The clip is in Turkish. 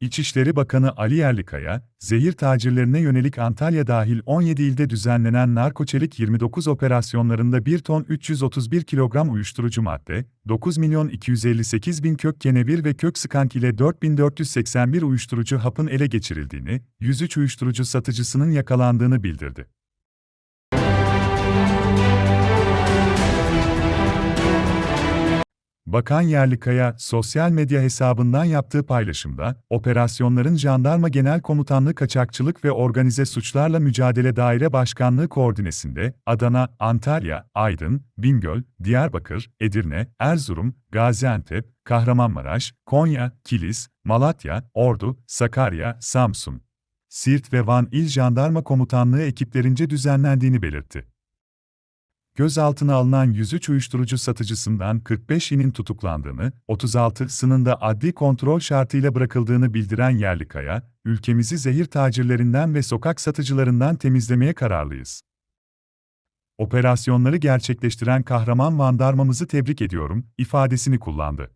İçişleri Bakanı Ali Yerlikaya, zehir tacirlerine yönelik Antalya dahil 17 ilde düzenlenen narkoçelik 29 operasyonlarında 1 ton 331 kilogram uyuşturucu madde, 9 milyon 258 bin kök kenevir ve kök skank ile 4481 uyuşturucu hapın ele geçirildiğini, 103 uyuşturucu satıcısının yakalandığını bildirdi. Bakan Yerlikaya, sosyal medya hesabından yaptığı paylaşımda, operasyonların Jandarma Genel Komutanlığı Kaçakçılık ve Organize Suçlarla Mücadele Daire Başkanlığı koordinesinde, Adana, Antalya, Aydın, Bingöl, Diyarbakır, Edirne, Erzurum, Gaziantep, Kahramanmaraş, Konya, Kilis, Malatya, Ordu, Sakarya, Samsun, Siirt ve Van İl Jandarma Komutanlığı ekiplerince düzenlendiğini belirtti. Gözaltına alınan 103 uyuşturucu satıcısından 45'inin tutuklandığını, 36'sının da adli kontrol şartıyla bırakıldığını bildiren Yerlikaya, ülkemizi zehir tacirlerinden ve sokak satıcılarından temizlemeye kararlıyız. Operasyonları gerçekleştiren kahraman vandarmamızı tebrik ediyorum, ifadesini kullandı.